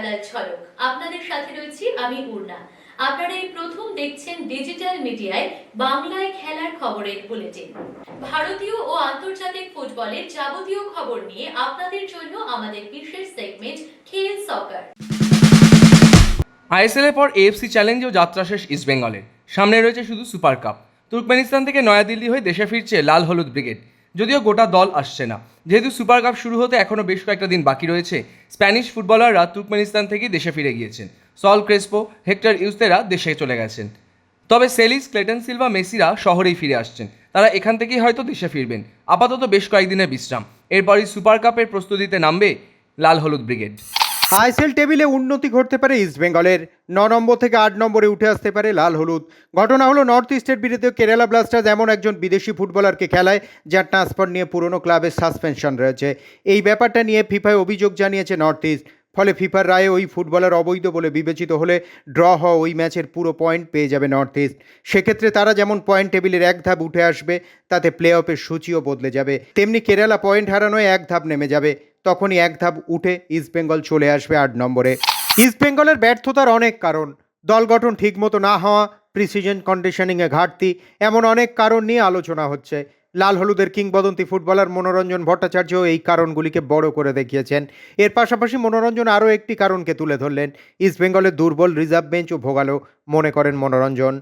খেলার ঝলক আপনাদের সাথে রয়েছি আমি পূর্ণা আপনারা এই প্রথম দেখছেন ডিজিটাল মিডিয়ায় বাংলায় খেলার খবরের বুলেটিন। ভারতীয় ও আন্তর্জাতিক ফুটবলের যাবতীয় খবর নিয়ে আপনাদের জন্য আমাদের বিশেষ সেগমেন্ট খেল সকার আইএসএল এর পর এএফসি চ্যালেঞ্জেও যাত্রা শেষ ইস্টবেঙ্গলের সামনে রয়েছে শুধু সুপার কাপ। তুর্কমেনিস্তান থেকে নয়াদিল্লি হয়ে দেশে ফিরছে লাল হলুদ ব্রিগেড। যদিও গোটা দল আসছে না। যেহেতু সুপার কাপ শুরু হতে এখনও বেশ কয়েকটা দিন বাকি রয়েছে, স্প্যানিশ ফুটবলাররা তুর্কমেনিস্তান থেকে দেশে ফিরে গিয়েছেন। সল ক্রেসপো, হেক্টর ইউস্তেরা দেশে চলে গেছেন। তবে সেলিস, ক্লেটন সিলভা, মেসিরা শহরেই ফিরে আসছেন। তারা এখান থেকেই হয়তো দেশে ফিরবেন। আপাতত বেশ কয়েকদিনের বিশ্রাম। এরপরই সুপার কাপের প্রস্তুতিতে নামবে লাল হলুদ ব্রিগেড। আইএসএল টেবিলে উন্নতি ঘটতে পারে ইস্টবেঙ্গলের ন নম্বর থেকে আট নম্বরে উঠে আসতে পারে লাল হলুদ। ঘটনা হলো নর্থ ইস্টের বিরুদ্ধে কেরালা ব্লাস্টার্স এমন একজন বিদেশি ফুটবলারকে খেলায়, যার ট্রান্সফার নিয়ে পুরনো ক্লাবের সাসপেনশন রয়েছে। এই ব্যাপারটা নিয়ে ফিফায় অভিযোগ জানিয়েছে নর্থ ইস্ট ফলে ফিফার রায়ে ওই ফুটবলার অবৈধ বলে বিবেচিত হলে ড্র হওয়া ওই ম্যাচের পুরো পয়েন্ট পেয়ে যাবে নর্থ ইস্ট সেক্ষেত্রে তারা যেমন পয়েন্ট টেবিলের এক ধাপ উঠে আসবে, তাতে প্লে অফের সূচিও বদলে যাবে। তেমনি কেরালা পয়েন্ট হারানোয় এক ধাপ নেমে যাবে। তখনই এক ধাপ উঠে ইস্টবেঙ্গল চলে আসবে আট নম্বরে। ইস্টবেঙ্গলের ব্যর্থতার অনেক কারণ। দল গঠন ঠিকমতো না হওয়া প্রিসিজন কন্ডিশনিংয়ে ঘাটতি, এমন অনেক কারণ নিয়ে আলোচনা হচ্ছে। লাল হলুদের কিংবদন্তি ফুটবলার মনোরঞ্জন ভট্টাচার্য এই কারণগুলিকে বড় করে দেখিয়েছেন। এর পাশাপাশি মনোরঞ্জন আরও একটি কারণকে তুলে ধরলেন। ইস্টবেঙ্গলের দুর্বল রিজার্ভ বেঞ্চও ভোগালো, মনে করেন মনোরঞ্জন।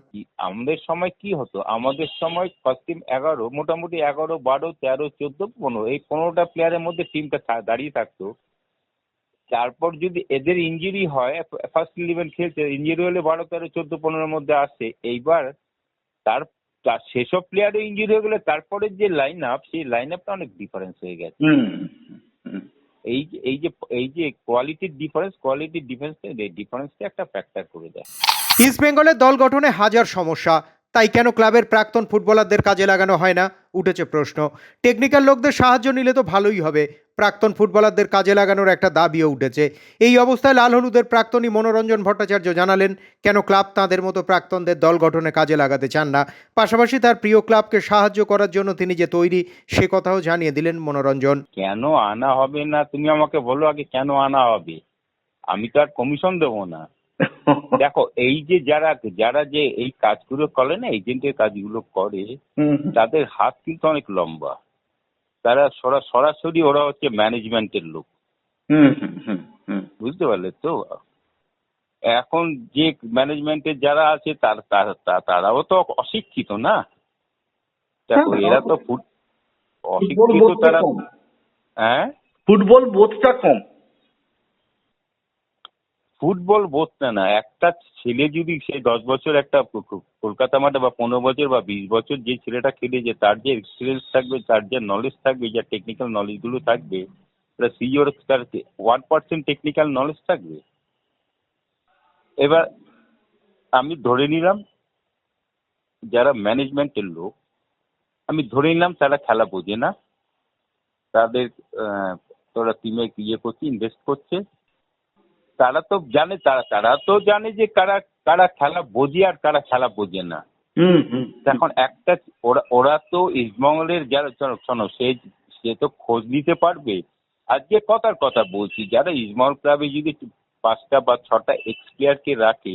আমাদের সময় কি হতো? আমাদের সময় ফার্স্ট টিম এগারো, মোটামুটি এগারো, বারো, তেরো, চোদ্দ, পনেরো, এই পনেরোটা প্লেয়ারের মধ্যে টিমটা দাঁড়িয়ে থাকতো। তারপর যদি এদের ইঞ্জুরি হয় ফার্স্ট ইলেভেন খেলছে ইঞ্জুরি হলে বারো, তেরো, চোদ্দ, পনেরোর মধ্যে আসে। এইবার তার তার সেসব প্লেয়ারও ইঞ্জুরি হয়ে গেলে তারপরে যে লাইন আপ সেই লাইন আপটা অনেক ডিফারেন্স হয়ে গেছে। এই যে এই যে এই যে কোয়ালিটির ডিফারেন্স কোয়ালিটির ডিফারেন্স ডিফারেন্সটা একটা ফ্যাক্টর করে দেয়। ইস্ট বেঙ্গলের দল গঠনে হাজার সমস্যা। তাই কেন ক্লাবের প্রাক্তন ফুটবলারদের কাজে লাগানো হয় না? উঠেছে প্রশ্ন। টেকনিক্যাল লোকদের সাহায্য নিলে তো ভালোই হবে। প্রাক্তন ফুটবলারদের কাজে লাগানোর একটা দাবিও উঠেছে। এই অবস্থায় লাল হলুদের প্রাক্তনী মনোরঞ্জন ভট্টাচার্য জানালেন, কেন ক্লাব তাঁদের মতো প্রাক্তনদের দল গঠনে কাজে লাগাতে চান না? পাশাপাশি তার প্রিয় ক্লাবকে সাহায্য করার জন্য তিনি যে তৈরি, সে কথাও জানিয়ে দিলেন মনোরঞ্জন। কেন আনা হবে না? তুমি আমাকে বলো আগে কেন আনা হবে? আমি তো আর কমিশন দেবো না। দেখো এই যে যারা যারা যে এই কাজগুলো করে না এজেন্টের কাজগুলো করে তাদের হাত কিন্তু অনেক লম্বা। তারা সরা- সরাসরি ওরা হচ্ছে ম্যানেজমেন্টের লোক। বুঝতে পারলে তো? এখন যে ম্যানেজমেন্টের যারা আছে তার তার- তারাও তো অশিক্ষিত না? দেখো হ্যাঁ, এরা তো অশিক্ষিত তারা হ্যাঁ? ফুটবল বোধটা কম। ফুটবল বোধটা না, একটা ছেলে যদি সে দশ বছর একটা কলকাতা মাঠে বা পনেরো বছর বা বিশ বছর যে ছেলেটা খেলেছে, তার যে এক্সপিরিয়েন্স থাকবে, তার যে নলেজ থাকবে, যা টেকনিক্যাল নলেজগুলো থাকবে প্লাস সিওর তার ওয়ান পার্সেন্ট টেকনিক্যাল নলেজ থাকবে। এবার আমি ধরে নিলাম, যারা ম্যানেজমেন্টের লোক, আমি ধরে নিলাম তারা খেলা বোঝে না, তাদের তোরা টিমে ইয়ে করছে ইনভেস্ট করছে। তারা তো জানে তারা তারা তো জানে যে কারা কারা খেলা বোঝে আর কারা খেলা বোঝে না। হুম হুম এখন একটা ওরা ওরা তো ইস্টবেঙ্গলের যারা শোনো, সে সে তো খোঁজ নিতে পারবে। আজকে কথার কথা বলছি যারা ইস্টবেঙ্গল ক্লাবে যদি পাঁচটা বা ছটা এক্স প্লেয়ারকে রাখে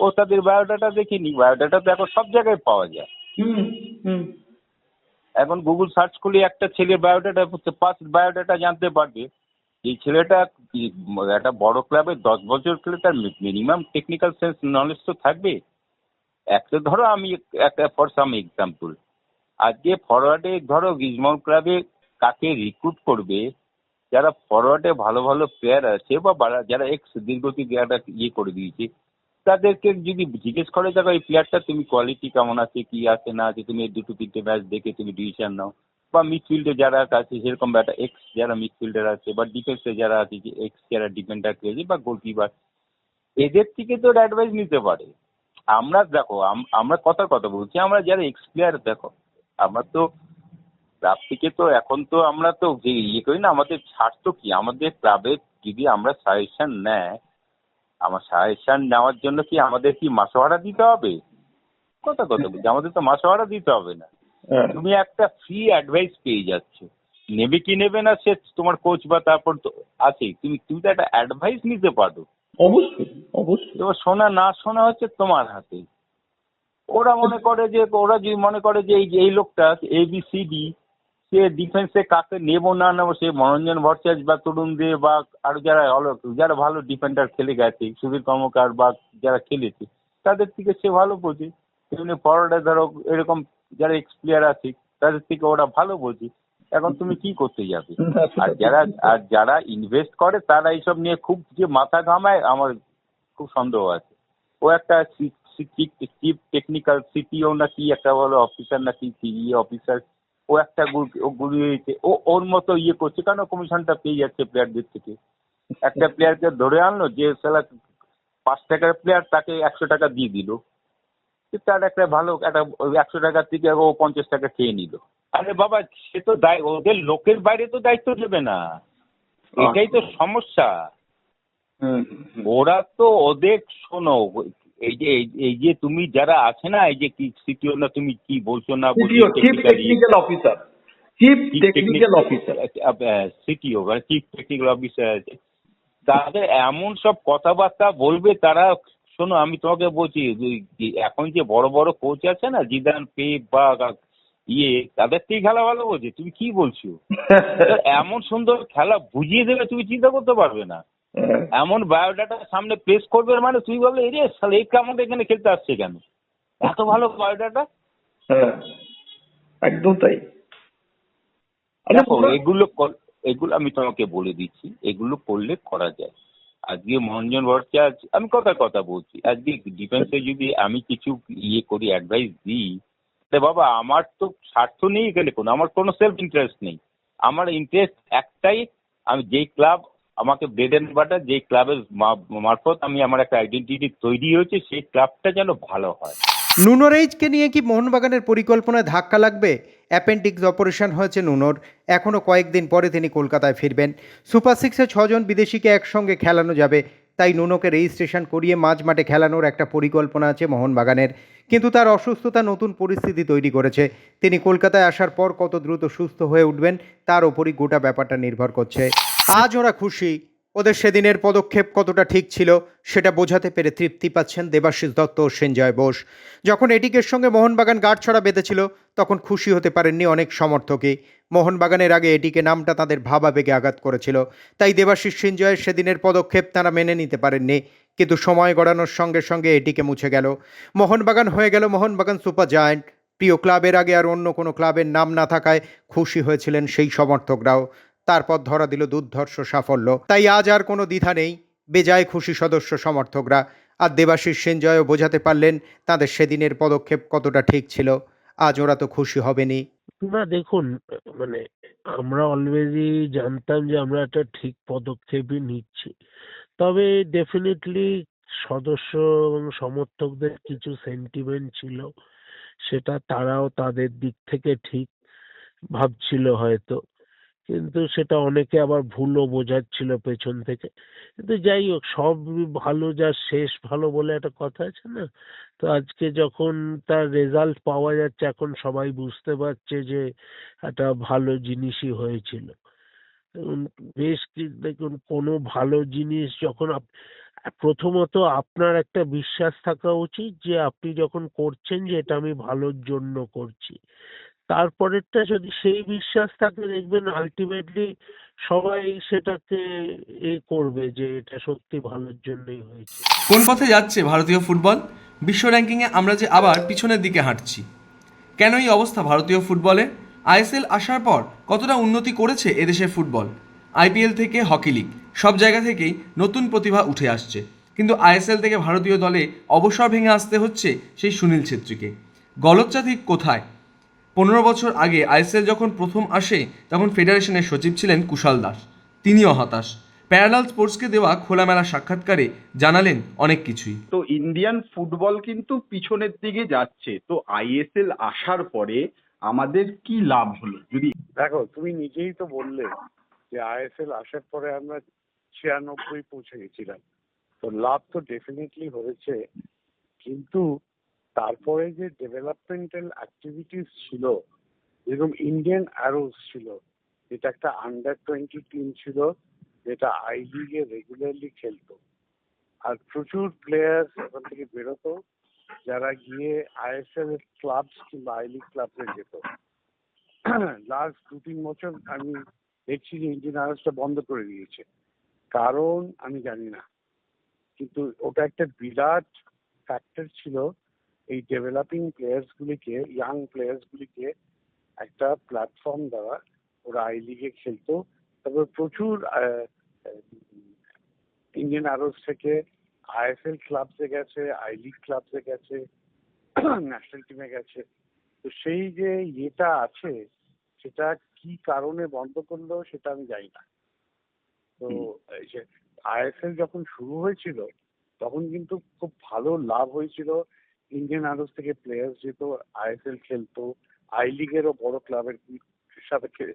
ও তাদের বায়োডাটা দেখে নি। বায়োডাটা তো এখন সব জায়গায় পাওয়া যায়। হুম হুম। এখন গুগল সার্চ করলে একটা ছেলে বায়োডাটা পাঁচ বায়োডাটা জানতে পারবে। এই ছেলেটা একটা বড় ক্লাবে দশ বছর খেলে তার মিনিমাম টেকনিক্যাল সেন্স নলেজ তো থাকবে। একটা ধরো আমি একটা ফর সাম এক্সাম্পল আজকে ফরওয়ার্ডে ধরো গ্রিজমল ক্লাবে কাকে রিক্রুট করবে, যারা ফরওয়ার্ডে ভালো ভালো প্লেয়ার আছে বা যারা এক্স দীর্ঘতি একটা ইয়ে করে দিয়েছে, তাদেরকে যদি জিজ্ঞেস করে, দেখো, এই প্লেয়ারটা তুমি কোয়ালিটি কেমন আছে, কি আছে না আছে, তুমি দুটো তিনটে ম্যাচ দেখে তুমি ডিসিশন নাও। বা মিডফিল্ডে যারা আছে, সেরকম একটা এক্স যারা মিডফিল্ডার আছে বা ডিফেন্সে যারা আছে, যে এক্স যারা ডিফেন্ডার খেলেছে বা গোলকিপার এদের থেকে তো অ্যাডভাইস নিতে পারে। আমরা, দেখো, আম- আমরা কথার কথা বলছি, আমরা যারা এক্স প্লেয়ার দেখো, আমরা তো ক্লাব থেকে তো এখন তো আমরা তো যে ইয়ে করি না, আমাদের তো কি? আমাদের ক্লাবের যদি আমরা সাজেশন নেয়, আমার সাজেশন নেওয়ার জন্য কি আমাদের কি মাসে ভাড়া দিতে হবে? কথা কথা বলছি, আমাদের তো মাসে ভাড়া দিতে হবে না। তুমি একটা ফ্রি অ্যাডভাইস পেয়ে যাচ্ছ। নেবে কি নেবে না সে তোমার কোচ বা তারপর তো আছে তুমি তুমি তো একটা অ্যাডভাইস নিতে পারো। অবশ্যই অবশ্যই। এবার শোনা না শোনা হচ্ছে তোমার হাতে। ওরা মনে করে যে ওরা যদি মনে করে যে এই লোকটা এ বি সি ডি সে ডিফেন্সে কাকে নেব না নেব সে মনোরঞ্জন ভট্টাচার্য বা তরুণ দে বা আরও যারা যারা ভালো ডিফেন্ডার খেলে গেছে সুধীর কর্মকার বা যারা খেলেছে তাদের থেকে সে ভালো বোঝে। তেমনি ফরওয়ার্ডে ধরো এরকম যারা এক্স প্লেয়ার আছে তাদের থেকে ওরা ভালো বোঝে। এখন তুমি কি করতে যাবে? আর যারা আর যারা ইনভেস্ট করে তারা এইসব নিয়ে খুব যে মাথা ঘামায় আমার খুব সন্দেহ আছে। ও একটা চিফ টেকনিক্যাল সিটিও না কি একটা বলো অফিসার না কি ইয়ে অফিসার ও একটা গু- ও গুলিয়েছে ও ওর মতো ইয়ে করছে কেন কমিশনটা পেয়ে যাচ্ছে প্লেয়ারদের থেকে? একটা প্লেয়ারকে ধরে আনলো যে সালা পাঁচ টাকার প্লেয়ার তাকে একশো টাকা দিয়ে দিল। তার একটা ভালো একটা ওই একশো টাকার থেকে ও পঞ্চাশ টাকা খেয়ে নিল। আরে বাবা সে তো দায় ওদের লোকের বাইরে তো দায়িত্ব দেবে না। এটাই তো সমস্যা। ওরা তো ওদের শোনো এই যে এই- এই যে তুমি যারা আছে না এই যে কি সিটিও না তুমি কি বলছো না chief technical officer chief technical officer CTO মানে চিফ টেকনিক্যাল অফিসার আছে। তাদের এমন সব কথাবার্তা বলবে তারা শোনো আমি তোমাকে বলছি এখন যে বড় বড় কোচ আছে না জিদান পেপ বা ইয়ে তাদের থেকে খেলা ভালো বলছে। তুমি কি বলছো? এমন সুন্দর খেলা বুঝিয়ে দেবে তুমি চিন্তা করতে পারবে না। এমন বায়োডাটা সামনে প্লেস করবে মানে তুই বললে এরে সালে এই আমাদের এখানে খেলতে আসছে কেন? এত ভালো বায়োডাটা হ্যাঁ একদম তাই। আচ্ছা, দেখো এগুলো এগুলো আমি তোমাকে বলে দিচ্ছি এগুলো করলে করা যায়। আজকে মহঞ্জন ভট্টাচার্য, আমি কথার কথা বলছি। আজকে ডিফেন্সে যদি আমি কিছু ইয়ে করি অ্যাডভাইস দিই, তা বাবা, আমার তো স্বার্থ নেই এখানে কোনো, আমার কোনো সেলফ ইন্টারেস্ট নেই। আমার ইন্টারেস্ট একটাই, আমি যেই ক্লাব আমাকে ব্রেড অ্যান্ড বাটার যেই ক্লাবের মারফত আমি আমার একটা আইডেন্টিটি তৈরি হয়েছে, সেই ক্লাবটা যেন ভালো হয়। নুনোরেইজকে নিয়ে কি মোহনবাগানের পরিকল্পনায় ধাক্কা লাগবে? অ্যাপেন্ডিক্স অপারেশন হয়েছে নুনোর। এখনও কয়েকদিন পরে তিনি কলকাতায় ফিরবেন। সুপার সিক্সে ছজন বিদেশিকে একসঙ্গে খেলানো যাবে। তাই নুনোকে রেজিস্ট্রেশন করিয়ে মাঝ মাঠে খেলানোর একটা পরিকল্পনা আছে মোহনবাগানের। কিন্তু তার অসুস্থতা নতুন পরিস্থিতি তৈরি করেছে। তিনি কলকাতায় আসার পর কত দ্রুত সুস্থ হয়ে উঠবেন, তার ওপরই গোটা ব্যাপারটা নির্ভর করছে। আজ ওরা খুশি। ওদের সেদিনের পদক্ষেপ কতটা ঠিক ছিল সেটা বোঝাতে পেরে তৃপ্তি পাচ্ছেন দেবাশিস দত্ত ও সেঞ্জয় বোস। যখন এটিকের সঙ্গে মোহনবাগান গাঁটছড়া বেঁধেছিল, তখন খুশি হতে পারেননি অনেক সমর্থকই। মোহনবাগানের আগে এটিকে নামটা তাদের ভাবাবেগে আঘাত করেছিল। তাই দেবাশিস সেঞ্জয়ের সেদিনের পদক্ষেপ তারা মেনে নিতে পারেননি। কিন্তু সময় গড়ানোর সঙ্গে সঙ্গে এটিকে মুছে গেল। মোহনবাগান হয়ে গেল মোহনবাগান সুপার জায়ান্ট। প্রিয় ক্লাবের আগে আর অন্য কোনো ক্লাবের নাম না থাকায় খুশি হয়েছিলেন সেই সমর্থকরাও। তারপর ধরা দিল দুর্ধর্ষ সাফল্য। তাই আজ আর কোনো দ্বিধা নেই। বেজায় খুশি সদস্য সমর্থকরা। আর দেবাশিস সেনজয়ও বোঝাতে পারলেন, তাদের সেদিনের পদক্ষেপ কতটা ঠিক ছিল। আজ ওরা তো খুশি হবেনি। না, দেখুন মানে আমরা অলরেডি জানতাম যে আমরা একটা ঠিক পদক্ষেপই নিচ্ছি। তবে ডেফিনেটলি সদস্য এবং সমর্থকদের কিছু সেন্টিমেন্ট ছিল। সেটা তারাও তাদের দিক থেকে ঠিক ভাবছিল হয়তো। কিন্তু সেটা অনেকে আবার ভুলও বোঝাচ্ছিল পেছন থেকে। কিন্তু যাই হোক, সব ভালো যা শেষ ভালো বলে একটা কথা আছে না? তো আজকে যখন তার রেজাল্ট পাওয়া যাচ্ছে, এখন সবাই বুঝতে পারছে যে একটা ভালো জিনিসই হয়েছিল। বেশ কি, দেখুন, কোনো ভালো জিনিস যখন প্রথমত আপনার একটা বিশ্বাস থাকা উচিত যে আপনি যখন করছেন যে এটা আমি ভালোর জন্য করছি। তারপরেরটা যদি সেই বিশ্বাস থাকে দেখবেন আলটিমেটলি সবাই সেটাকে এ করবে যে এটা সত্যি ভালোর জন্যই হয়েছে। কোন পথে যাচ্ছে ভারতীয় ফুটবল? বিশ্ব র্যাঙ্কিংয়ে আমরা যে আবার পিছনের দিকে হাঁটছি। কেন এই অবস্থা ভারতীয় ফুটবলে? আইএসএল আসার পর কতটা উন্নতি করেছে এদেশের ফুটবল? আইপিএল থেকে, হকি লিগ, সব জায়গা থেকেই নতুন প্রতিভা উঠে আসছে। কিন্তু আইএসএল থেকে ভারতীয় দলে অবসর ভেঙে আসতে হচ্ছে সেই সুনীল ছেত্রীকে। গলতটা ঠিক কোথায়? পনেরো বছর আগে আইএসএল যখন প্রথম আসে তখন ফেডারেশনের সচিব ছিলেন কুশাল দাস। তিনিও হতাশ। প্যারালাল স্পোর্টসকে দেওয়া খোলামেলা সাক্ষাৎকারে জানালেন অনেক কিছুই। তো ইন্ডিয়ান ফুটবল কিন্তু পিছনের দিকে যাচ্ছে। তো আইএসএল আসার পরে আমাদের কি লাভ হলো? যদি দেখো তুমি নিজেই তো বললে যে আইএসএল আসার পরে আমরা ছিয়ানব্বই পৌঁছে গেছিলাম। তো লাভ তো ডেফিনেটলি হয়েছে। কিন্তু তারপরে যে ডেভেলপমেন্টাল অ্যাক্টিভিটিস ছিল, যেরকম ইন্ডিয়ান অ্যারোস ছিল, যেটা একটা আন্ডার টোয়েন্টি টিম ছিল, যেটা আই লিগে রেগুলারলি খেলতো। আর প্রচুর প্লেয়ার ওখান থেকে বেরোতো, যারা গিয়ে আইএসএল ক্লাব কিংবা আই লিগ ক্লাবে যেত। লাস্ট দু তিন বছর আমি দেখছি যে ইন্ডিয়ান আইএসটা বন্ধ করে দিয়েছে। কারণ, আমি জানি না। কিন্তু ওটা একটা বিরাট ফ্যাক্টর ছিল এই ডেভেলপিং প্লেয়ার্স গুলিকে ইয়াং প্লেয়ার্স গুলিকে একটা প্ল্যাটফর্ম দেওয়া ওরা আই লিগে খেলতো। তারপর প্রচুর ইন্ডিয়ান আরোস থেকে আইএসএল ক্লাবসে গেছে আই লিগ ক্লাবসে গেছে ন্যাশনাল টিমে গেছে। তো সেই যে ইয়েটা আছে সেটা কি কারণে বন্ধ করল সেটা আমি জানি না। তো আইএসএল যখন শুরু হয়েছিল তখন কিন্তু খুব ভালো লাভ হয়েছিল। ইন্ডিয়ান আরোস থেকে প্লেয়ার্স যেত আইএসএল খেলতো আই লিগেরও বড় ক্লাবের সাথে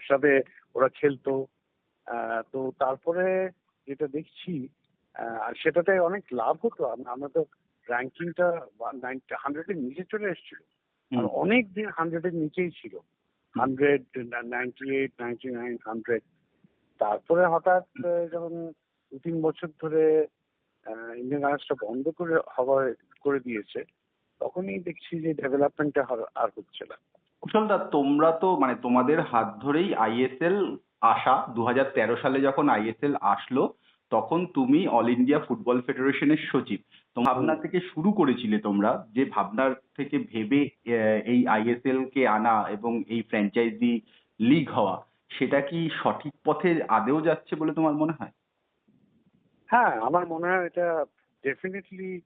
সাথে ওরা খেলতো। তো তারপরে যেটা দেখছি আর সেটাতে অনেক লাভ হতো। আম- আমরা তো র্যাঙ্কিংটা হান্ড্রেডের নিচে চলে এসেছিল। আর অনেক দিন হান্ড্রেডের নিচেই ছিল। Hundred ninety eight ninety nine hundred তারপরে হঠাৎ যখন দু তিন বছর ধরে ইন্ডিয়ান আর্টসটা বন্ধ করে হওয়া করে দিয়েছে, তখনই দেখছি যে ডেভেলপমেন্টটা আর হচ্ছে না। কুশলদা তোমরা তো মানে তোমাদের হাত ধরেই আইএসএল আসা, দুহাজার তেরো সালে যখন আইএসএল আসলো, তখন তুমি অল ইন্ডিয়া ফুটবল ফেডারেশনের সচিব। ভাবনা থেকে শুরু করেছিলে তোমরা যে ভাবনার থেকে ভেবে এই আইএসএল কে আনা এবং এই ফ্র্যাঞ্চাইজি লিগ হওয়া। সেটা কি সঠিক পথে আদেও যাচ্ছে বলে তোমার মনে হয়? হ্যাঁ আমার মনে হয় এটা ডেফিনেটলি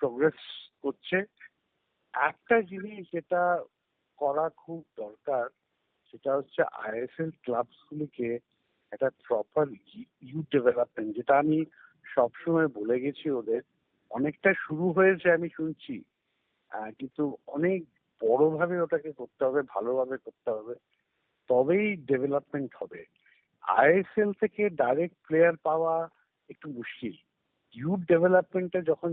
প্রোগ্রেস করছে। একটা জিনিস যেটা করা খুব দরকার, সেটা হচ্ছে আইএসএল ক্লাবসগুলিকে একটা প্রপার ইউথ ডেভেলপমেন্ট যেটা আমি সবসময় বলে গেছি ওদের। অনেকটা শুরু হয়েছে, আমি শুনছি। কিন্তু অনেক বড়ভাবে ওটাকে করতে হবে, ভালোভাবে করতে হবে। তবেই ডেভেলপমেন্ট হবে। আইএসএল থেকে ডাইরেক্ট প্লেয়ার পাওয়া একটু মুশকিল। ইউথ ডেভেলপমেন্টে যখন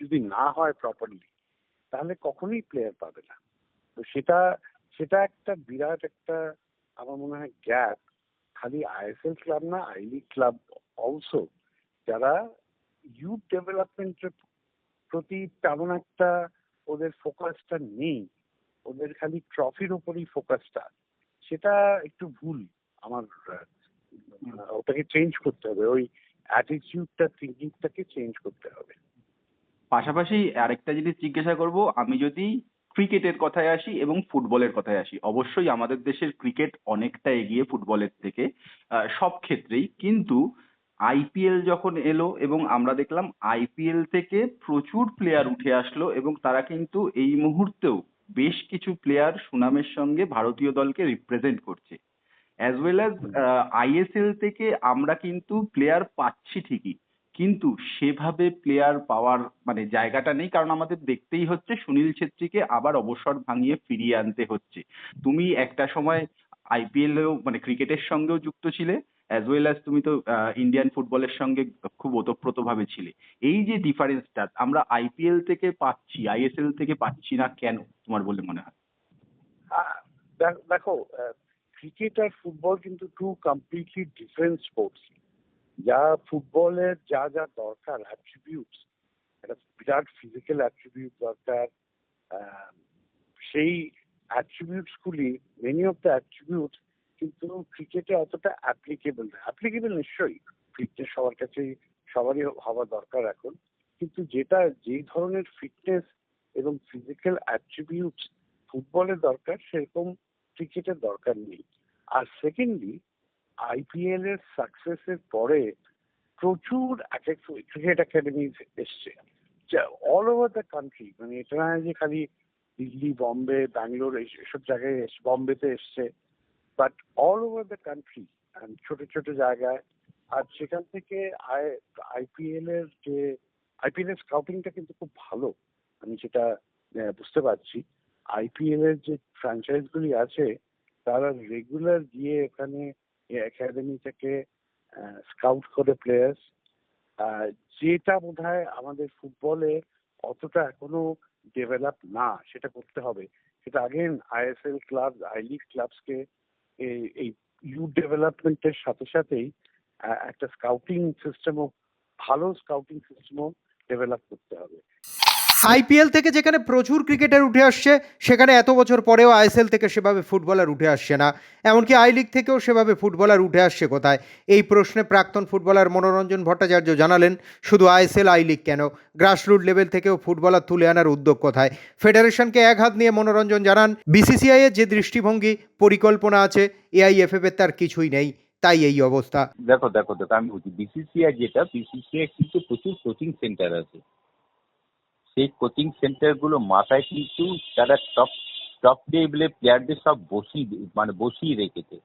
যদি না হয় প্রপারলি তাহলে কখনোই প্লেয়ার পাবে না। তো সেটা সেটা একটা বিরাট একটা, আমার মনে হয় গ্যাপ খালি আইএসএল ক্লাব না আই লিগ ক্লাব অলসো যারা ইউথ ডেভেলপমেন্টের প্রতি তেমন একটা ওদের ফোকাসটা নেই। ওদের খালি ট্রফির উপরই ফোকাসটা সেটা একটু ভুল, আমার ওটাকে চেঞ্জ করতে হবে। ওই অ্যাটিটিউডটা থিঙ্কিংটাকে চেঞ্জ করতে হবে। পাশাপাশি আরেকটা জিনিস জিজ্ঞাসা করব, আমি যদি ক্রিকেটের কথায় আসি এবং ফুটবলের কথায় আসি, অবশ্যই আমাদের দেশের ক্রিকেট অনেকটা এগিয়ে ফুটবলের থেকে সব ক্ষেত্রেই। কিন্তু আইপিএল যখন এলো এবং আমরা দেখলাম আইপিএল থেকে প্রচুর প্লেয়ার উঠে আসলো এবং তারা কিন্তু এই মুহূর্তেও বেশ কিছু প্লেয়ার সুনামের সঙ্গে ভারতীয় দলকে রিপ্রেজেন্ট করছে। অ্যাজ ওয়েল অ্যাজ আইএসএল থেকে আমরা কিন্তু প্লেয়ার পাচ্ছি ঠিকই। কিন্তু সেভাবে প্লেয়ার পাওয়ার মানে জায়গাটা নেই কারণ আমাদের দেখতেই হচ্ছে সুনীল ছেত্রীকে আবার অবসর ভাঙিয়ে ফিরিয়ে আনতে হচ্ছে। তুমি একটা সময় আইপিএল এও মানে ক্রিকেটের সঙ্গেও যুক্ত ছিলে অ্যাজ ওয়েল অ্যাজ তুমি তো আহ ইন্ডিয়ান ফুটবলের সঙ্গে খুব ওতপ্রোত ভাবে ছিলে। এই যে ডিফারেন্সটা আমরা আইপিএল থেকে পাচ্ছি আইএসএল থেকে পাচ্ছি না কেন তোমার বলে মনে হয়? দেখো ক্রিকেট আর ফুটবল কিন্তু টু কমপ্লিটলি ডিফারেন্ট স্পোর্টস যা ফুটবলের যা যা দরকার অ্যাট্রিবিউটস একটা বিরাট ফিজিক্যাল অ্যাট্রিবিউট দরকার সেই অ্যাট্রিবিউটস গুলি মেনি অফ দ্য অ্যাট্রিবিউট কিন্তু ক্রিকেটে অতটা অ্যাপ্লিকেবল না। অ্যাপ্লিকেবল নিশ্চয়ই ফিটনেস সবার কাছেই, সবারই হওয়া দরকার এখন। কিন্তু যেটা, যেই ধরনের ফিটনেস এবং ফিজিক্যাল অ্যাট্রিবিউটস ফুটবলের দরকার, সেরকম ক্রিকেটের দরকার নেই। আর সেকেন্ডলি আইপিএল এর সাকসেসের পরে প্রচুর ক্রিকেট একাডেমি এসছে। অল ওভার দ্য কান্ট্রি মানে এটা না যে খালি দিল্লি, বম্বে, ব্যাঙ্গালোর এসব জায়গায় বম্বেতে এসছে। But all over the country ছোট ছোট জায়গায়, আর সেখান থেকে আই আইপিএল এর যে আইপিএল এর স্কাউটিংটা কিন্তু খুব ভালো, আমি সেটা বুঝতে পারছি। আইপিএল এর যে ফ্র্যাঞ্চাইজ গুলি আছে তারা রেগুলার গিয়ে এখানে একাডেমি থেকে স্কাউট করে প্লেয়ার্স যেটা বোধ আমাদের ফুটবলে অতটা এখনও ডেভেলপ না, সেটা করতে হবে। সেটা again ISL club I league ক্লাবসকে এই ইউথ ডেভেলপমেন্টের সাথে সাথেই একটা স্কাউটিং সিস্টেমও ভালো স্কাউটিং সিস্টেমও ডেভেলপ করতে হবে। আইপিএল থেকে যেখানে প্রচুর ক্রিকেটার উঠে আসছে, সেখানে এত বছর পরেও আইএসএল থেকে সেভাবে ফুটবলার উঠে আসছে না। এমনকি আই লিগ থেকেও সেভাবে ফুটবলার উঠে আসছে কোথায়? এই প্রশ্নে প্রাক্তন ফুটবলার মনোরঞ্জন ভট্টাচার্য জানালেন, শুধু আইএসএল, আই লিগ কেন? গ্রাসরুট লেভেল থেকেও ফুটবলার তুলে আনার উদ্যোগ কোথায়? ফেডারেশনকে এক হাত নিয়ে মনোরঞ্জন জানান, বিসিসিআই এর যে দৃষ্টিভঙ্গি, পরিকল্পনা আছে, এআইএফএফ এর তার কিছুই নেই, তাই এই অবস্থা। দেখো দেখো দেখো, আমি বলছি, বিসিসিআই যেটা, বিসিসিআই কিন্তু প্রচুর কোচিং সেন্টার আছে। সেই কোচিং সেন্টারগুলো মাথায় কিন্তু তারা টপ টপ লেভেলের প্লেয়ারদের সব বসিয়ে মানে বসিয়ে রেখেছে।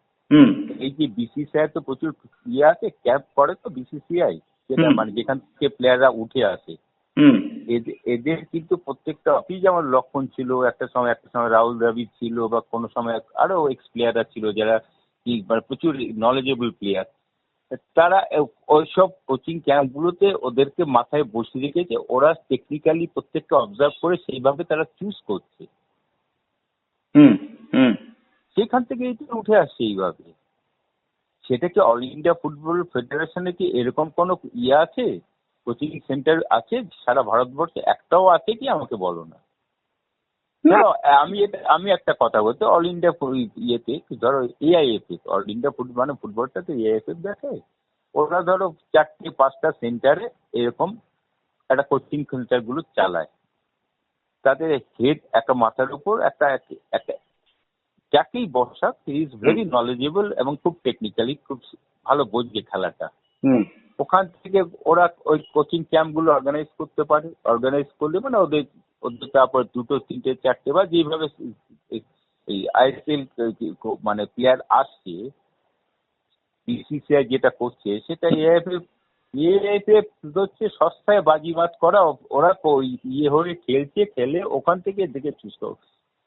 এই যে বিসিসিআই তো প্রচুর ইয়ে আছে ক্যাম্প করে তো বিসিসিআই যেটা মানে যেখান থেকে প্লেয়াররা উঠে আসে। হুম। এদের এদের কিন্তু প্রত্যেকটা অফিস যেমন লক্ষণ ছিল একটা সময় একটা সময় রাহুল দ্রাবিড় ছিল বা কোনো সময় আরও এক্স প্লেয়াররা ছিল যারা মানে প্রচুর নলেজেবল প্লেয়ার তারা ওইসব কোচিং ক্যাম্পগুলোতে ওদেরকে মাথায় বসিয়ে রেখেছে। ওরা টেকনিক্যালি প্রত্যেকটা অবজার্ভ করে সেইভাবে তারা চুজ করছে। হুম হুম। সেখান থেকে এটা উঠে আসছে এইভাবে। সেটা কি অল ইন্ডিয়া ফুটবল ফেডারেশনে কি এরকম কোনো ইয়ে আছে? কোচিং সেন্টার আছে সারা ভারতবর্ষে? একটাও আছে কি আমাকে বলো না। না আমি আমি একটা কথা বলতে অল ইন্ডিয়া ইয়েতে ধরো এআইএফএফ অল ইন্ডিয়া ফুটবল মানে ফুটবলটা তো এআইএফএফ দেখে ওরা ধরো চারটে পাঁচটা সেন্টারে এরকম একটা কোচিং সেন্টারগুলো চালায়। তাদের হেড একটা মাথার উপর একটা একটা যাকেই বসাক ইজ ভেরি নলেজেবল এবং খুব টেকনিক্যালি খুব ভালো বোঝে খেলাটা। হুম। ওখান থেকে ওরা ওই কোচিং ক্যাম্পগুলো অর্গানাইজ করতে পারে অর্গানাইজ করলে মানে ওদের তারপর দুটো, তিনটে, চারটে বা যেভাবে এই- আইএসএল মানে প্লেয়ার আসছে বিসিসিআই যেটা করছে, সেটা এআইএফএফ এআইএফএফ হচ্ছে সস্তায় বাজিমাত করা, ওরা কো- ইয়ে হয়ে খেলছে, খেলে ওখান থেকে দেখে চুজ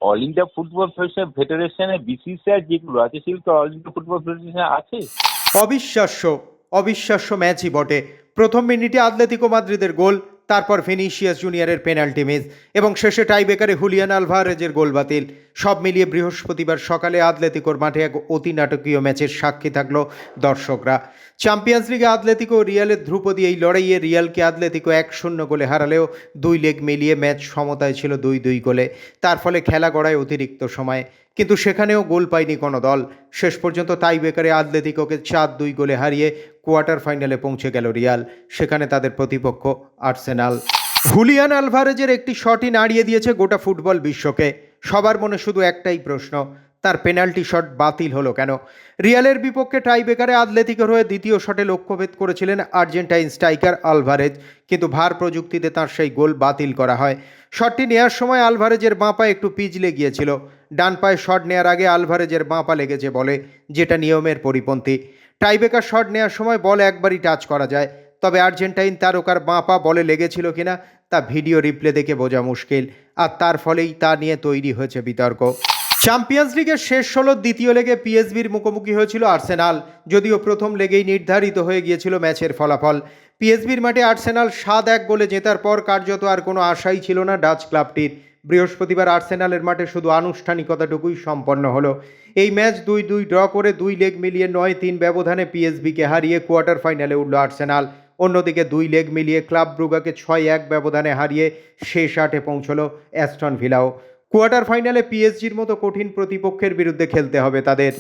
অল ইন্ডিয়া ফুটবল ফেডারেশনে বিসিসিআই যেগুলো আছে, সেগুলো অল ইন্ডিয়া ফুটবল ফেডারেশনে আছে? অবিশ্বাস্য অবিশ্বাস্য ম্যাচই বটে। প্রথম মিনিটে আতলেতিকো মাদ্রিদের গোল তারপর ফিনিশিয়াস জুনিয়রের পেনাল্টি মিস এবং শেষে টাইবেকারে হুলিয়ান আলভারেজের গোল বাতিল। সব মিলিয়ে বৃহস্পতিবার সকালে আতলেতিকোর মাঠে এক অতি নাটকীয় ম্যাচের সাক্ষী থাকল দর্শকরা। চ্যাম্পিয়ন্স লিগে আতলেতিকো রিয়ালের ধ্রুপদী এই লড়াইয়ে রিয়ালকে আতলেতিকো এক শূন্য গোলে হারালেও দুই লেগ মিলিয়ে ম্যাচ সমতায় ছিল দুই দুই গোলে। তার ফলে খেলা গড়ায় অতিরিক্ত সময়। কিন্তু সেখানেও গোল পায়নি কোনো দল। শেষ পর্যন্ত তাই বেকারে আতলেতিকোকে চার দুই গোলে হারিয়ে কোয়ার্টার ফাইনালে পৌঁছে গেল রিয়াল, সেখানে তাদের প্রতিপক্ষ আর্সেনাল। হুলিয়ান আলভারেজের একটি শটই নাড়িয়ে দিয়েছে গোটা ফুটবল বিশ্বকে। সবার মনে শুধু একটাই প্রশ্ন, তার পেনাল্টি শট বাতিল হলো কেন? রিয়ালের বিপক্ষে টাইবেকারে আতলেতিকোর হয়ে দ্বিতীয় শটে লক্ষ্যভেদ করেছিলেন আর্জেন্টাইন স্ট্রাইকার আলভারেজ, কিন্তু ভার প্রযুক্তিতে তার সেই গোল বাতিল করা হয়। শটটি নেওয়ার সময় আলভারেজের বাঁ পায়ে একটু পিছলে গিয়েছিল। ডান পায়ে শট নেওয়ার আগে আলভারেজের বাঁ পা লেগেছে বলে, যেটা নিয়মের পরিপন্থী। টাইবেকার শট নেওয়ার সময় বল একবারই টাচ করা যায়, তবে আর্জেন্টাইন তারকার বাঁ পা বলে লেগেছিল কিনা, তা ভিডিও রিপ্লে দেখে বোঝা মুশকিল, আর তার ফলেই তা নিয়ে তৈরি হয়েছে বিতর্ক। চ্যাম্পিয়ন্স লিগের শেষ ষোলোর দ্বিতীয় লেগে পিএসবির মুখোমুখি হয়েছিল আর্সেনাল, যদিও প্রথম লেগেই নির্ধারিত হয়ে গিয়েছিল ম্যাচের ফলাফল। পিএসবির মাঠে আর্সেনাল সাত এক গোলে জেতার পর কার্যত আর কোনো আশাই ছিল না ডাচ ক্লাবটির। বৃহস্পতিবার আর্সেনালের মাঠে শুধু আনুষ্ঠানিকতাটুকুই সম্পন্ন হলো। এই ম্যাচ দুই দুই ড্র করে দুই লেগ মিলিয়ে নয় তিন ব্যবধানে পিএসবিকে হারিয়ে কোয়ার্টার ফাইনালে উঠল আর্সেনাল। অন্যদিকে দুই লেগ মিলিয়ে ক্লাব ব্রুগাকে ছয় এক ব্যবধানে হারিয়ে শেষ আটে পৌঁছল অ্যাস্টন ভিলাও। কোয়ার্টার ফাইনালে পিএসজির মতো কঠিন প্রতিপক্ষের বিরুদ্ধে খেলতে হবে তাদের।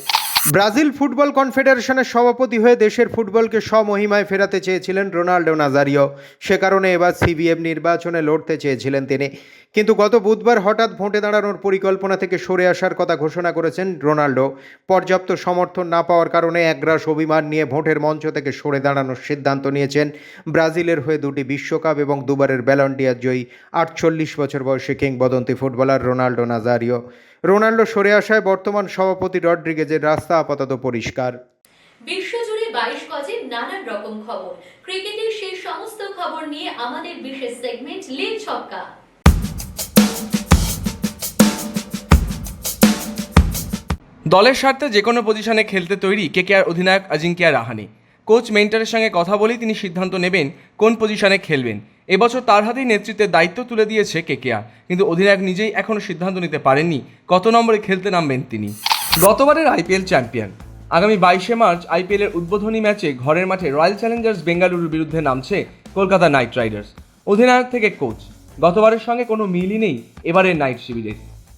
ব্রাজিল ফুটবল কনফেডারেশনের সভাপতি হয়ে দেশের ফুটবলকে স্বমহিমায় ফেরাতে চেয়েছিলেন রোনাল্ডো নাজারিও। সে কারণে এবার সিবিএম নির্বাচনে লড়তে চেয়েছিলেন তিনি। কিন্তু গত বুধবার হঠাৎ ভোটে দাঁড়ানোর পরিকল্পনা থেকে সরে আসার কথা ঘোষণা করেছেন রোনাল্ডো পর্যাপ্ত সমর্থন না পাওয়ার কারণে একরাশ অভিমান নিয়ে ভোটের মঞ্চ থেকে সরে দাঁড়ানোর সিদ্ধান্ত নিয়েছেন ব্রাজিলের হয়ে দুটি বিশ্বকাপ এবং দুবারের ব্যালন্ডিয়ার জয়ী আটচল্লিশ বছর বয়সী কিংবদন্তি ফুটবলার রোনাল্ডো নাজারিও। রোনাল্ডো সরে আসায় বর্তমান সভাপতি রড্রিগেজের রাস্তা আপাতত পরিষ্কার। বিশ্বজুড়ে বাইশ গজের নানান রকম খবর। ক্রিকেটের সেই সমস্ত খবর নিয়ে আমাদের বিশেষ সেগমেন্ট লিগ ছক্কা। দলের স্বার্থে যে কোনো পজিশনে খেলতে তৈরি কেকেআর অধিনায়ক আজিঙ্কিয়া রাহানে। কোচ মেন্টারের সঙ্গে কথা বলেই তিনি সিদ্ধান্ত নেবেন কোন পজিশনে খেলবেন। এবছর তার হাতেই নেতৃত্বের দায়িত্ব তুলে দিয়েছে কেকেআর। কিন্তু অধিনায়ক নিজেই এখনও সিদ্ধান্ত নিতে পারেননি। কত নম্বরে খেলতে নামবেন তিনি? গতবারের আইপিএল চ্যাম্পিয়ন। আগামী বাইশে মার্চ আইপিএলের উদ্বোধনী ম্যাচে ঘরের মাঠে রয়্যাল চ্যালেঞ্জার্স বেঙ্গালুরুর বিরুদ্ধে নামছে কলকাতা নাইট রাইডার্স। অধিনায়ক থেকে কোচ। গতবারের সঙ্গে কোনো মিলই নেই এবারের নাইট শিবিরে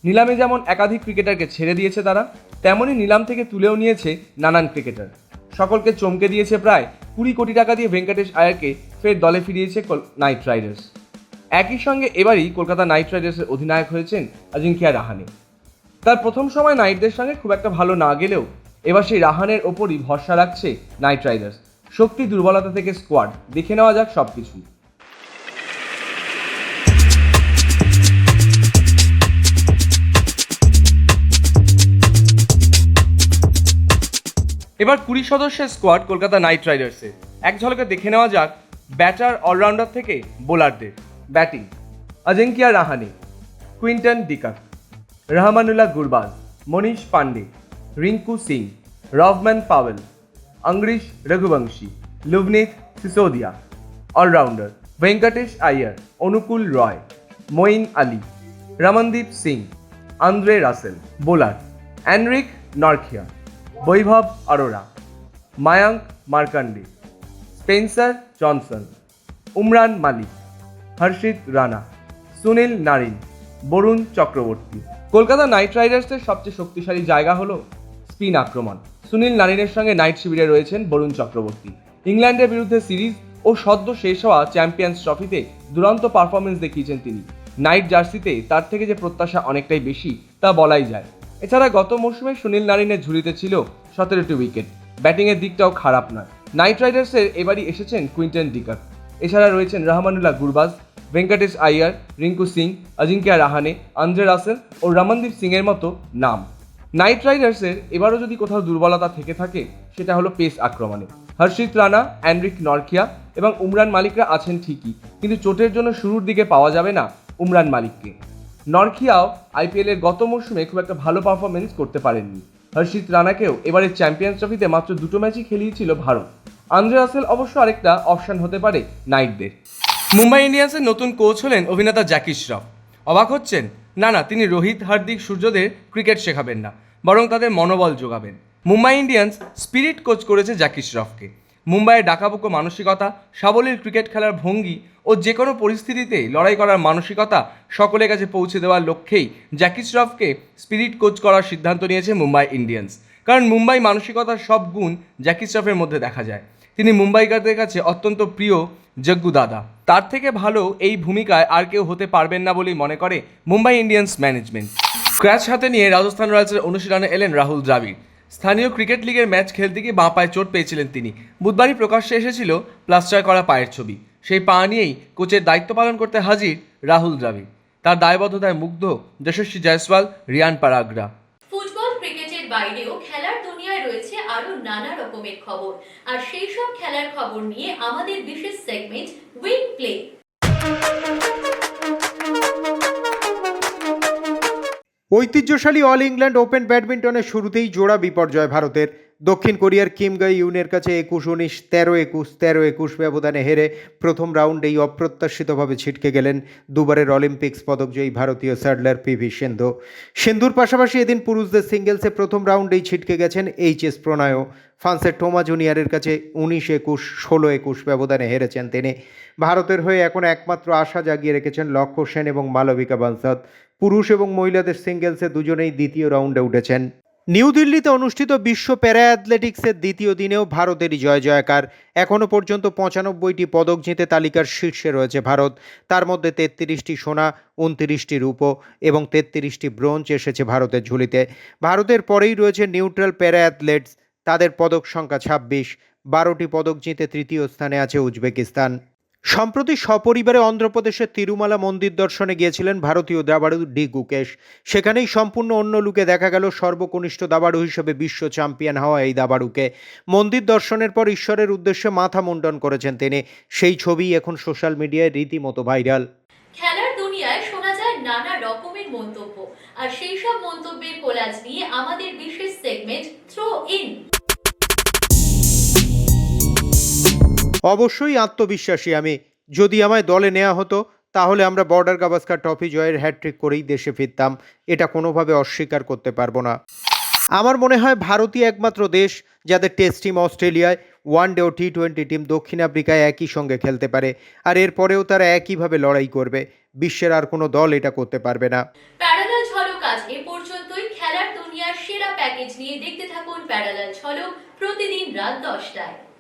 নিলামে যেমন একাধিক ক্রিকেটারকে ছেড়ে দিয়েছে তারা তেমনই নিলাম থেকে তুলেও নিয়েছে নানান ক্রিকেটার। সকলকে চমকে দিয়েছে প্রায় কুড়ি কোটি টাকা দিয়ে ভেঙ্কটেশ আয়ারকে ফের দলে ফিরিয়েছে নাইট রাইডার্স। একই সঙ্গে এবারই কলকাতা নাইট রাইডার্সের অধিনায়ক হয়েছেন অজিঙ্কিয়া রাহানে। তার প্রথম সময় নাইটদের সঙ্গে খুব একটা ভালো না গেলেও এবার সেই রাহানের ওপরই ভরসা রাখছে নাইট রাইডার্স। শক্তি দুর্বলতা থেকে স্কোয়াড। দেখে নেওয়া যাক সব কিছুই এবার কুড়ি সদস্যের স্কোয়াড কলকাতা নাইট রাইডার্সের এক ঝলকে দেখে নেওয়া যাক ব্যাটার অলরাউন্ডার থেকে বোলারদের batting Ajinkya Rahane Quinton de Kock Rahmanullah Gurbaz Manish Pandey Rinku Singh Rovman Powell Angkrish Raghuvanshi Luvnith Sisodia allrounder Venkatesh Iyer Anukul Roy Moeen Ali Ramandeep Singh Andre Russell bowler Anrich Nortje Vaibhav Arora Mayank Markande, Spencer Johnson, Umran Malik, Harshit Rana, Sunil Narine, Varun Chakravarthy. Kolkata Knight রাইডার্সের সবচেয়ে শক্তিশালী জায়গা হলো spin আক্রমণ। সুনীল নারিনের সঙ্গে night শিবিরে রয়েছেন বরুণ চক্রবর্তী। ইংল্যান্ডের বিরুদ্ধে সিরিজ ও সদ্য শেষ হওয়া চ্যাম্পিয়ন্স ট্রফিতে দুরন্ত পারফরমেন্স দেখিয়েছেন তিনি। নাইট জার্সিতে তার থেকে যে প্রত্যাশা অনেকটাই বেশি, তা বলাই যায়। এছাড়া গত মৌসুমে সুনীল নারিনের ঝুলিতে ছিল সতেরোটি উইকেট। ব্যাটিংয়ের দিকটাও খারাপ নয়। নাইট রাইডার্সের এবারই এসেছেন কুইন্টন ডিকার। এছাড়া রয়েছেন রহমানুল্লাহ গুরবাজ, ভেঙ্কটেশ আইয়ার রিঙ্কু সিং অজিঙ্কিয়া রাহানে, আন্দ্রে রাসেল ও রমনদীপ সিংয়ের মতো নাম। নাইট রাইডার্সের এবারও যদি কোথাও দুর্বলতা থেকে থাকে, সেটা হলো পেস আক্রমণে। হর্ষিত রানা অ্যান্ড্রিক নরকিয়া এবং উমরান মালিকরা আছেন ঠিকই, কিন্তু চোটের জন্য শুরুর দিকে পাওয়া যাবে না উমরান মালিককে। নরখিয়াও আইপিএলের গত মৌসুমে খুব একটা ভালো পারফরমেন্স করতে পারেননি। হর্ষিত রানাকেও এবারের চ্যাম্পিয়ন্স ট্রফিতে মাত্র দুটো ম্যাচই খেলিয়েছিল ভারত। আন্দ্রে রাসেল অবশ্য আরেকটা অপশন হতে পারে নাইটদের। মুম্বাই ইন্ডিয়ান্সের নতুন কোচ হলেন অভিনেতা জ্যাকি শ্রফ। অবাক হচ্ছেন? না না, তিনি রোহিত, হার্দিক, সূর্যদের ক্রিকেট শেখাবেন না, বরং তাদের মনোবল যোগাবেন। মুম্বাই ইন্ডিয়ান্স স্পিরিট কোচ করেছে জ্যাকি শ্রফকে। মুম্বাইয়ের ডাকাবুকো মানসিকতা, সাবলীল ক্রিকেট খেলার ভঙ্গি ও যে কোনো পরিস্থিতিতে লড়াই করার মানসিকতা সকলের কাছে পৌঁছে দেওয়ার লক্ষ্যেই জ্যাকি শ্রফকে স্পিরিট কোচ করার সিদ্ধান্ত নিয়েছে মুম্বাই ইন্ডিয়ান্স। কারণ মুম্বাই মানসিকতার সব গুণ জ্যাকি শ্রফের মধ্যে দেখা যায়। তিনি মুম্বাইকারদের কাছে অত্যন্ত প্রিয় যজ্ঞু দাদা। তার থেকে ভালো এই ভূমিকায় আর কেউ হতে পারবেন না বলেই মনে করে মুম্বাই ইন্ডিয়ান্স ম্যানেজমেন্ট। ক্র্যাচ হাতে নিয়ে রাজস্থান রয়্যালসের অনুশীলনে এলেন রাহুল দ্রাবিড়। স্থানীয় ক্রিকেট লিগের ম্যাচ খেলতে গিয়ে বাঁ পায়ে চোট পেয়েছিলেন তিনি। বুধবারই প্রকাশ্যে এসেছিল প্লাস্টার করা পায়ের ছবি। সেই পা নিয়েই কোচের দায়িত্ব পালন করতে হাজির রাহুল দ্রাবিড়। তার দায়বদ্ধতায় মুগ্ধ যশস্বী জয়সওয়াল, রিয়ান পারাগ্রা। ফুটবল, ক্রিকেটের বাইরেও খেলার দুনিয়ায় রয়েছে আরও নানা রকমের খবর। আর সেই সব খেলার খবর নিয়ে আমাদের বিশেষ সেগমেন্ট উইন প্লে ঐতিহ্যশালী অল ইংল্যান্ড ওপেন ব্যাডমিন্টনের শুরুতেই জোড়া বিপর্যয় ভারতের। দক্ষিণ কোরিয়ার কিম গাই ইউনের কাছে একুশ, উনিশ, তেরো, একুশ তেরো, একুশ ব্যবধানে হেরে প্রথম রাউন্ডেই অপ্রত্যাশিতভাবে ছিটকে গেলেন দুবারের অলিম্পিক্স পদকজয়ী ভারতীয় স্যাডলার পিভি সিন্ধু। সিন্ধুর পাশাপাশি এদিন পুরুষদের সিঙ্গেলসে প্রথম রাউন্ডেই ছিটকে গেছেন এইচএস প্রণয়ও ফ্রান্সের টোমা জুনিয়রের কাছে উনিশ, একুশ, ষোলো, একুশ ব্যবধানে হেরেছেন তিনি। ভারতের হয়ে এখন একমাত্র আশা জাগিয়ে রেখেছেন লক্ষ্য সেন এবং মালবিকা বানসাদ। পুরুষ এবং মহিলাদের সিঙ্গেলসে দুজনেই দ্বিতীয় রাউন্ডে উঠেছেন। নিউ দিল্লিতে অনুষ্ঠিত বিশ্ব প্যারা অ্যাথলেটিক্সের দ্বিতীয় দিনেও ভারতেরই জয় জয়কার। এখনও পর্যন্ত পঁচানব্বইটি পদক জিতে তালিকার শীর্ষে রয়েছে ভারত। তার মধ্যে তেত্রিশটি সোনা, উনতিরিশটি রূপো এবং তেত্রিশটি ব্রোঞ্জ এসেছে ভারতের ঝুলিতে। ভারতের পরেই রয়েছে নিউট্রাল প্যারা অ্যাথলেটস তাদের পদক সংখ্যা ছাব্বিশ। বারোটি পদক জিতে তৃতীয় স্থানে আছে উজবেকিস্তান। সম্প্রতি সপরিবারে অন্ধ্রপ্রদেশের তিরুমালা মন্দির দর্শনে গিয়েছিলেন ভারতীয় দাবাড়ু ডি গুকেশ। সেখানেই সম্পূর্ণ অন্য লুকে দেখা গেল সর্বকনিষ্ঠ দাবাড়ু হিসেবে বিশ্ব চ্যাম্পিয়ন হওয়া এই দাবাড়ুকে। মন্দির দর্শনের পর ঈশ্বরের উদ্দেশ্যে মাথা মুন্ডন করেছেন তিনি। সেই ছবি এখন সোশ্যাল মিডিয়ায় রীতিমতো ভাইরাল। খেলার দুনিয়ায় শোনা যায় নানা রকমের মন্তব্য। আর সেই সব মন্তব্যের কোলাজ নিয়ে আমাদের বিশেষ সেগমেন্ট থ্রো ইন অবশ্যই আত্মবিশ্বাসী আমি। যদি আমায় দলে নেওয়া হতো, তাহলে আমরা বর্ডার গাভাস্কার ট্রফি জয়ের হ্যাট্রিক করেই দেশে ফিরতাম। এটা কোনোভাবে অস্বীকার করতে পারব না। আমার মনে হয় ভারতীয় একমাত্র দেশ যাদের টেস্ট টিম অস্ট্রেলিয়ায় ওয়ান ডে ও টি টোয়েন্টি টিম দক্ষিণ আফ্রিকায় একই সঙ্গে খেলতে পারে। আর এরপরেও তারা একইভাবে লড়াই করবে। বিশ্বের আর কোনো দল এটা করতে পারবে না। সেরা প্যাকেজ নিয়ে দেখতে থাকুন প্যারালাল ঝলক প্রতিদিন রাত দশটায়।